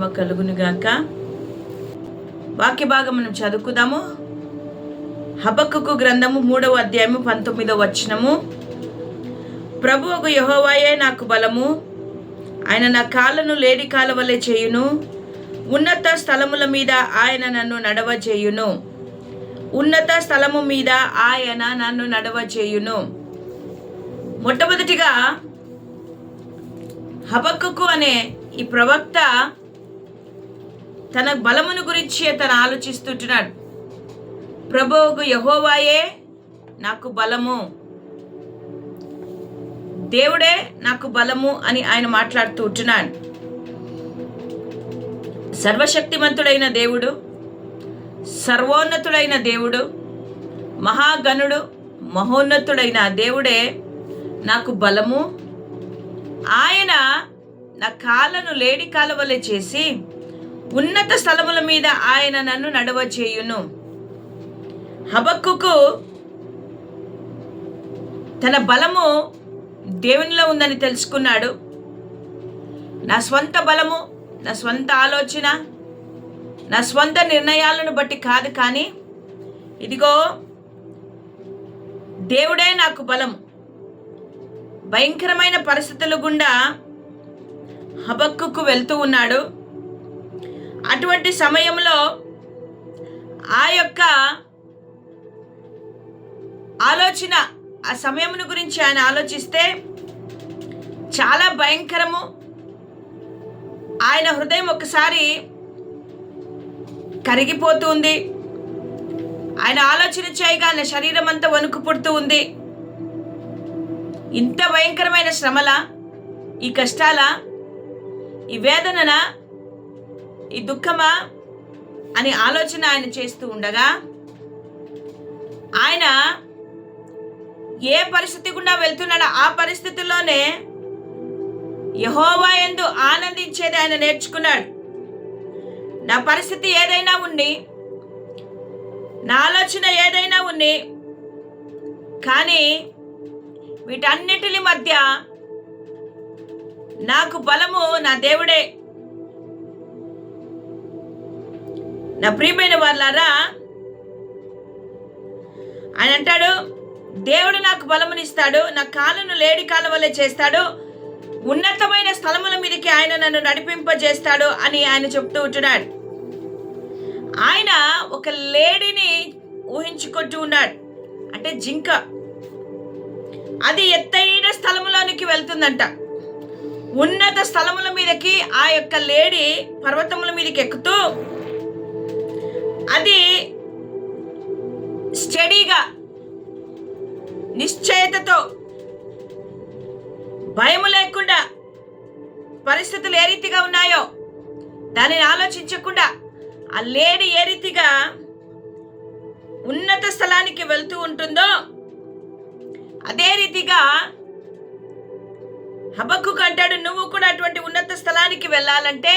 మహిమ కలుగునుగాక వాక్య భాగం మనం చదువుకుదాము. హబక్కుకు గ్రంథము మూడవ అధ్యాయము పంతొమ్మిదవ వచనము. ప్రభువుకు యహోవాయే నాకు బలము. ఆయన నా కాళ్ళను లేడి కాల వలె చేయును. ఉన్నత స్థలముల మీద ఆయన నన్ను నడవ చేయును. ఉన్నత స్థలము మీద ఆయన నన్ను నడవ చేయును. మొట్టమొదటిగా హబక్కుకు అనే ఈ ప్రవక్త తన బలమును గురించి తను ఆలోచిస్తుంటున్నాడు. ప్రభువుకు యహోవాయే నాకు బలము. దేవుడే నాకు బలము అని ఆయన మాట్లాడుతూ ఉంటున్నాడు. సర్వశక్తిమంతుడైన దేవుడు సర్వోన్నతుడైన దేవుడు మహాగణుడు మహోన్నతుడైన దేవుడే నాకు బలము. ఆయన నా కాళ్ళను లేడి కాలువలే చేసి ఉన్నత స్థలముల మీద ఆయన నన్ను నడవ చేయును హబక్కుకు తన బలము దేవునిలో ఉందని తెలుసుకున్నాడు. నా స్వంత బలము నా స్వంత ఆలోచన నా స్వంత నిర్ణయాలను బట్టి కాదు కానీ ఇదిగో దేవుడే నాకు బలం భయంకరమైన పరిస్థితులు గుండా హబక్కుకు వెళ్తూ ఉన్నాడు. అటువంటి సమయంలో ఆ యొక్క ఆలోచన ఆ సమయమును గురించి ఆయన ఆలోచిస్తే చాలా భయంకరము. ఆయన హృదయం ఒకసారి కరిగిపోతుంది ఆయన ఆలోచన చేయగా ఆయన శరీరం అంతా వణుకు పుడుతూ ఉంది. ఇంత భయంకరమైన శ్రమల ఈ కష్టాల ఈ వేదనన ఈ దుఃఖమా అని ఆలోచన ఆయన చేస్తూ ఉండగా ఆయన ఏ పరిస్థితి గుండా వెళ్తున్నాడో ఆ పరిస్థితుల్లోనే యహోవా ఎందు ఆనందించేది ఆయన నేర్చుకున్నాడు. నా పరిస్థితి ఏదైనా ఉండి నా ఆలోచన ఏదైనా ఉంది కానీ వీటన్నిటి మధ్య నాకు బలము నా దేవుడే. నా ప్రియమైన వాళ్ళారా ఆయన అంటాడు దేవుడు నాకు బలమునిస్తాడు నా కాలను లేడి కాల వల్లే చేస్తాడు ఉన్నతమైన స్థలముల మీదకి ఆయన నన్ను నడిపింపజేస్తాడు అని ఆయన చెప్తూ ఉంటున్నాడు. ఆయన ఒక లేడీని ఊహించుకుంటూ ఉన్నాడు. అంటే జింక. అది ఎత్తైన స్థలములోనికి వెళ్తుందంట. ఉన్నత స్థలముల మీదకి ఆ యొక్క లేడీ పర్వతముల మీదకి ఎక్కుతూ అది స్టడీగా నిశ్చయతతో భయము లేకుండా పరిస్థితులు ఏ రీతిగా ఉన్నాయో దానిని ఆలోచించకుండా ఆ లేడీ ఏ రీతిగా ఉన్నత స్థలానికి వెళ్తూ ఉంటుందో అదే రీతిగా హబక్కు కంటాడు నువ్వు కూడా అటువంటి ఉన్నత స్థలానికి వెళ్ళాలంటే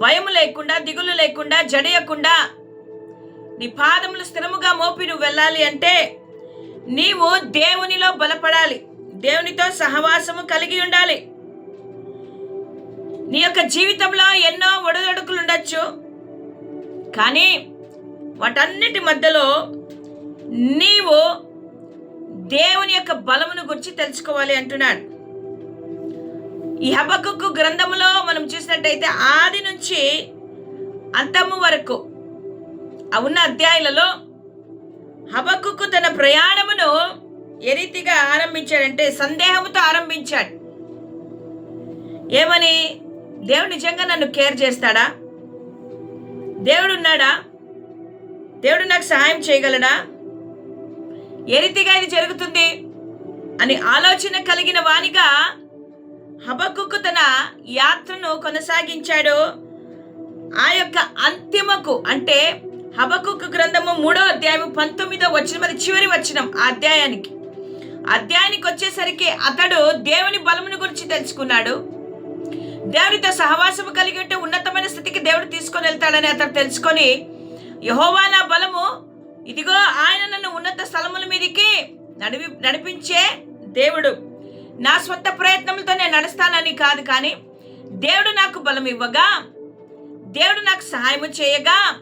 భయం లేకుండా దిగులు లేకుండా జడయకుండా నీ పాదములు స్థిరముగా మోపి నువ్వు వెళ్ళాలి అంటే నీవు దేవునిలో బలపడాలి. దేవునితో సహవాసము కలిగి ఉండాలి. నీ యొక్క జీవితంలో ఎన్నో ఒడదొడుకులు ఉండొచ్చు కానీ వాటన్నిటి మధ్యలో నీవు దేవుని యొక్క బలమును గురించి తెలుసుకోవాలి అంటున్నాడు. ఈ హబక్కు గ్రంథములో మనం చూసినట్టయితే ఆది నుంచి అంతము వరకు ఆ ఉన్న అధ్యాయులలో హబక్కు తన ప్రయాణమును ఏ రీతిగా ఆరంభించాడంటే సందేహముతో ఆరంభించాడు. ఏమని? దేవుడు నిజంగా నన్ను కేర్ చేస్తాడా? దేవుడు ఉన్నాడా? దేవుడు నాకు సహాయం చేయగలడా? ఏ రీతిగా ఇది జరుగుతుంది? అని ఆలోచన కలిగిన వానిగా హబక్కు తన యాత్రను కొనసాగించాడు. ఆ యొక్క అంతిమకు అంటే హబకుకు గ్రంథము మూడో అధ్యాయము పంతొమ్మిదో వచ్చిన మరి చివరి వచ్చినం ఆ అధ్యాయానికి. అధ్యాయానికి వచ్చేసరికి అతడు దేవుని బలమును గురించి తెలుసుకున్నాడు. దేవునితో సహవాసము కలిగి ఉంటే ఉన్నతమైన స్థితికి దేవుడు తీసుకొని వెళ్తాడని అతడు తెలుసుకొని యహోవా నా బలము ఇదిగో ఆయన నన్ను ఉన్నత స్థలముల మీదకి నడిపి నడిపించే దేవుడు. నా స్వంత ప్రయత్నంతో నేను నడుస్తానని కాదు కానీ దేవుడు నాకు బలం ఇవ్వగా దేవుడు నాకు సహాయం చేయగా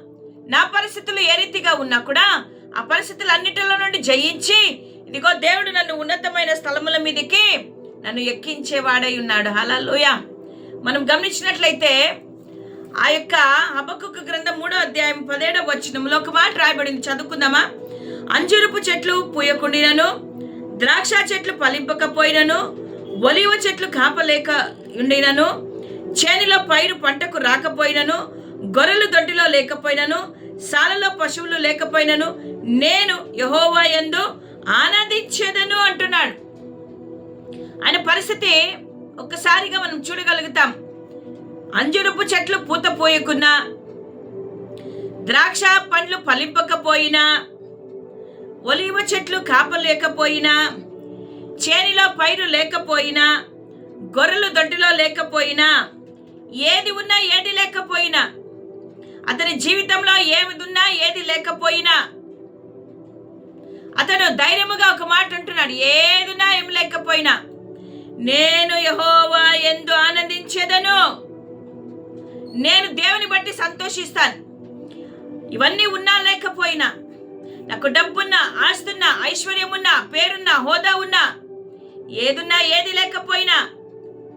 నా పరిస్థితులు ఏ రీతిగా ఉన్నా కూడా ఆ పరిస్థితులన్నిటిలో నుండి జయించి ఇదిగో దేవుడు నన్ను ఉన్నతమైన స్థలముల మీదకి నన్ను ఎక్కించేవాడై ఉన్నాడు. హలలోయ మనం గమనించినట్లయితే ఆ యొక్క హబకుకు గ్రంథం మూడో అధ్యాయం పదేడవ వచనంలో ఒక మాట రాయబడింది. చదువుకుందామా? అంజురుపు చెట్లు పూయకుండినను ద్రాక్ష చెట్లు ఫలింపకపోయినను ఒలివ చెట్లు కాపలేక ఉండినను చేనిలో పైరు పంటకు రాకపోయినను గొర్రెలు దొడ్డిలో లేకపోయినను సాలలో పశువులు లేకపోయినను నేను యహోవా యందు ఆనందించేదను అంటున్నాడు. ఆయన పరిస్థితి ఒక్కసారిగా మనం చూడగలుగుతాం. అంజురుపు చెట్లు పూత పోయకున్నా ద్రాక్ష పండ్లు ఫలింపకపోయినా ఒలివ చెట్లు కాపలేకపోయినా చేనిలో పైరు లేకపోయినా గొర్రెలు దొడ్డిలో లేకపోయినా ఏది ఉన్నా ఏది లేకపోయినా అతని జీవితంలో ఏది ఉన్నా ఏది లేకపోయినా అతను ధైర్యముగా ఒక మాట అంటున్నాడు ఏదున్నా ఏం లేకపోయినా నేను యహోవా ఎందు ఆనందించేదను. నేను దేవుని బట్టి సంతోషిస్తాను. ఇవన్నీ ఉన్నా లేకపోయినా నాకు డబ్బున్నా ఆస్తున్నా ఐశ్వర్యమున్నా పేరున్నా హోదా ఉన్నా ఏదున్నా ఏది లేకపోయినా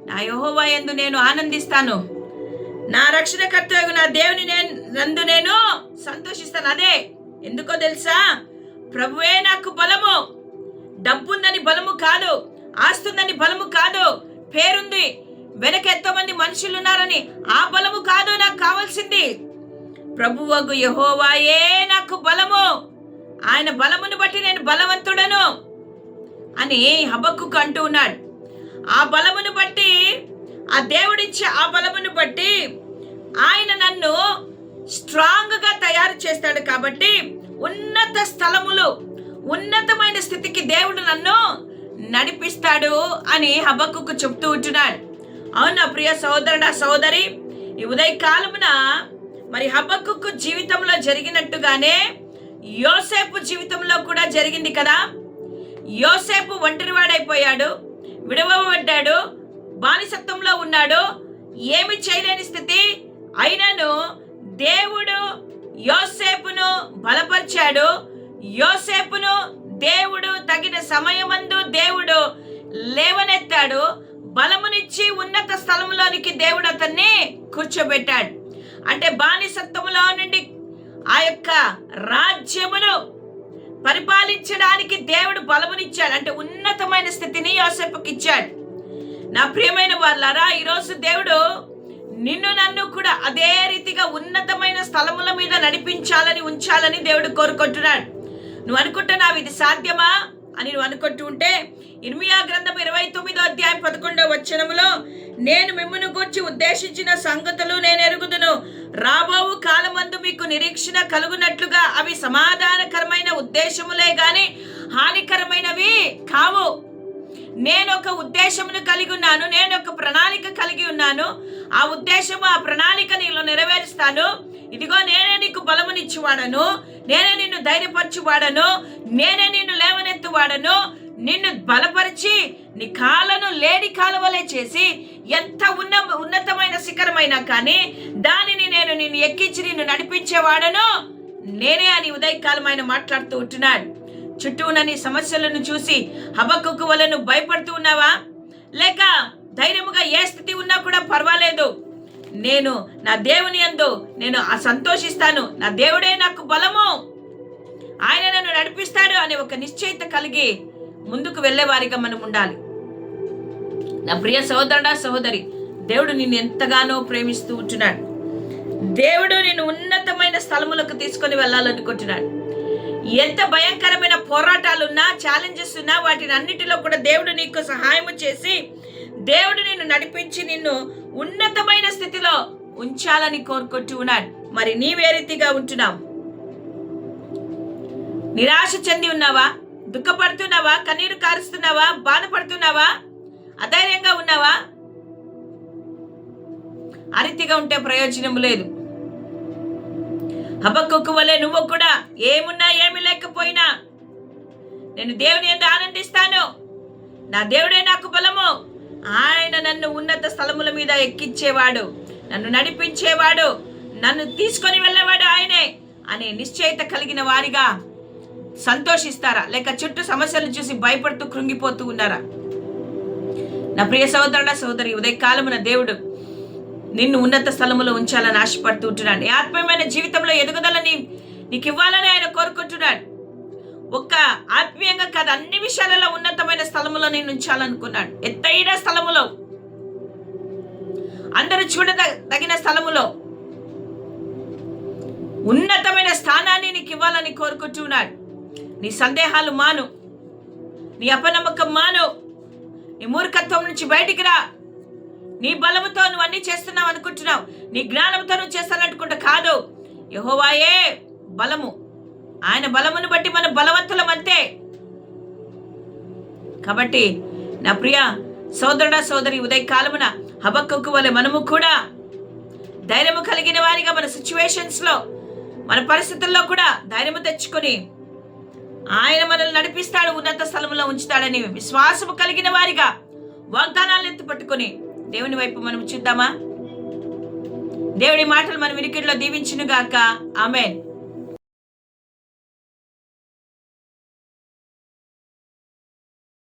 నా యహోవా ఎందు నేను ఆనందిస్తాను. నా రక్షణకర్త నా దేవుని నేను నందు నేను సంతోషిస్తాను. అదే ఎందుకో తెలుసా? ప్రభువే నాకు బలము. డబ్బుందని బలము కాదు ఆస్తుందని బలము కాదు పేరుంది వెనక ఎంతోమంది మనుషులు ఉన్నారని ఆ బలము కాదు నాకు కావాల్సింది. ప్రభువగు యహోవాయే నాకు బలము. ఆయన బలమును బట్టి నేను బలవంతుడను అని హబక్కుకు అంటూ ఉన్నాడు. ఆ బలమును బట్టి ఆ దేవుడిచ్చే ఆ బలమును బట్టి ఆయన నన్ను స్ట్రాంగ్గా తయారు చేస్తాడు కాబట్టి ఉన్నత స్థలములు ఉన్నతమైన స్థితికి దేవుడు నన్ను నడిపిస్తాడు అని హబక్కుకు చెప్తూ ఉంటున్నాడు. అవునా ప్రియ సోదరుడ సోదరి ఈ ఉదయకాలమున మరి హబక్కుకు జీవితంలో జరిగినట్టుగానే యోసేపు జీవితంలో కూడా జరిగింది కదా? యోసేపు ఒంటరివాడైపోయాడు విడవబడ్డాడు బానిసత్వంలో ఉన్నాడు. ఏమి చేయలేని స్థితి. అయినను దేవుడు యోసేపును బలపరిచాడు. యోసేపును దేవుడు తగిన సమయమందు దేవుడు లేవనెత్తాడు. బలమునిచ్చి ఉన్నత స్థలంలోనికి దేవుడు అతన్ని కూర్చోబెట్టాడు. అంటే బానిసత్వంలో నుండి యొక్క రాజ్యమును పరిపాలించడానికి దేవుడు బలమునిచ్చాడు. అంటే ఉన్నతమైన స్థితిని యోసేపుకి ఇచ్చాడు నా ప్రియమైన వాళ్ళారా ఈరోజు దేవుడు నిన్ను నన్ను కూడా అదే రీతిగా ఉన్నతమైన స్థలముల మీద నడిపించాలని ఉంచాలని దేవుడు కోరుకుంటున్నాడు. నువ్వు అనుకుంటున్నావు ఇది సాధ్యమా అని నువ్వు అనుకుంటూ ఉంటే ఇర్మియా గ్రంథం ఇరవై తొమ్మిదో అధ్యాయం పదకొండవ వచనములో నేను మిమ్మల్ని గూర్చి ఉద్దేశించిన సంగతులు నేను ఎరుగుదును. రాబోవు కాలమందు మీకు నిరీక్షణ కలుగునట్లుగా అవి సమాధానకరమైన ఉద్దేశములే గాని హానికరమైనవి కావు. నేను ఒక ఉద్దేశమును కలిగి ఉన్నాను నేను ఒక ప్రణాళిక కలిగి ఉన్నాను. ఆ ఉద్దేశము ఆ ప్రణాళిక నీలో నెరవేరుస్తాను. ఇదిగో నేనే నీకు బలమునిచ్చువాడను నేనే నిన్ను ధైర్యపరచువాడను నేనే నిన్ను లేవనెత్తువాడను నిన్ను బలపరిచి నీ కాలను లేడి కాలవలే చేసి ఎంత ఉన్న ఉన్నతమైన శిఖరమైనా కానీ దానిని నేను నిన్ను ఎక్కించి నిన్ను నడిపించేవాడను. నేనే అని ఉదయకాలం ఆయన మాట్లాడుతూ ఉంటున్నాడు. చుట్టూ ఉన్న నీ సమస్యలను చూసి హబకుకు వలను భయపడుతూ ఉన్నావా? లేక ధైర్యముగా ఏ స్థితి ఉన్నా కూడా పర్వాలేదు. నేను నా దేవుని యందు నేను ఆ సంతోషిస్తాను నా దేవుడే నాకు బలము. ఆయన నన్ను నడిపిస్తాడు అనే ఒక నిశ్చయిత కలిగి ముందుకు వెళ్ళే వారిగా మనం ఉండాలి. నా ప్రియ సహోదరుడా సహోదరి దేవుడు నిన్ను ఎంతగానో ప్రేమిస్తూ ఉంటున్నాడు. దేవుడు నిన్ను ఉన్నతమైన స్థలములకు తీసుకొని వెళ్ళాలనుకుంటున్నాడు. ఎంత భయంకరమైన పోరాటాలున్నా ఛాలెంజెస్ ఉన్నా వాటిని అన్నిటిలో కూడా దేవుడు నీకు సహాయం చేసి దేవుడు నిన్ను నడిపించి నిన్ను ఉన్నతమైన స్థితిలో ఉంచాలని కోరుకుంటూ ఉన్నాడు. మరి నీవే రీతిగా ఉంటున్నావు? నిరాశ చెంది ఉన్నావా? దుఃఖపడుతున్నావా? కన్నీరు కారుస్తున్నావా? బాధపడుతున్నావా? అధైర్యంగా ఉన్నావా? అరితిగా ఉంటే ప్రయోజనం లేదు. హబక్కు వలె నువ్వు కూడా ఏమున్నా ఏమి లేకపోయినా నేను దేవుని ఎందు ఆనందిస్తాను. నా దేవుడే నాకు బలము. ఆయన నన్ను ఉన్నత స్థలముల మీద ఎక్కించేవాడు. నన్ను నడిపించేవాడు. నన్ను తీసుకొని వెళ్ళేవాడు ఆయనే అనే నిశ్చయిత కలిగిన వారిగా సంతోషిస్తారా? లేక చుట్టూ సమస్యలను చూసి భయపడుతూ కృంగిపోతూ ఉన్నారా? నా ప్రియ సహోదరుడ సహోదరి ఉదయకాలమున దేవుడు నిన్ను ఉన్నత స్థలములో ఉంచాలని ఆశపడుతూ ఉంటున్నాడు. నీ ఆత్మీయమైన జీవితంలో ఎదుగుదలని నీకు ఇవ్వాలని ఆయన కోరుకుంటున్నాడు. ఒక్క ఆత్మీయంగా కాదు అన్ని విషయాలలో ఉన్నతమైన స్థలములో నేను ఉంచాలనుకున్నాడు ఎత్తైన స్థలములో అందరూ చూడదగిన స్థలములో ఉన్నతమైన స్థానాన్ని నీకు ఇవ్వాలని కోరుకుంటున్నాడు. నీ సందేహాలు మాను. నీ అపనమ్మకం మాను. నీ మూర్ఖత్వం నుంచి బయటికి రా. నీ బలముతో నువ్వు అన్ని చేస్తున్నావు అనుకుంటున్నావు. నీ జ్ఞానంతో నువ్వు చేస్తాననుకుంటా కాదు. యహోవాయే బలము. ఆయన బలమును బట్టి మనం బలవంతులం అంతే. కాబట్టి నా ప్రియ సోదరుడ సోదరి ఉదయ కాలమున హబక్కుకు వలె మనము కూడా ధైర్యము కలిగిన వారిగా మన సిచ్యువేషన్స్లో మన పరిస్థితుల్లో కూడా ధైర్యము తెచ్చుకొని ఆయన మనల్ని నడిపిస్తాడు ఉన్నత స్థలంలో ఉంచుతాడని విశ్వాసము కలిగిన వారిగా వాగ్దానాలను ఎత్తుపట్టుకుని దేవుని వైపు మనం చూద్దామా? దేవుడి మాటలు మన వినికిడిలో దీవించునుగాక. ఆమెన్.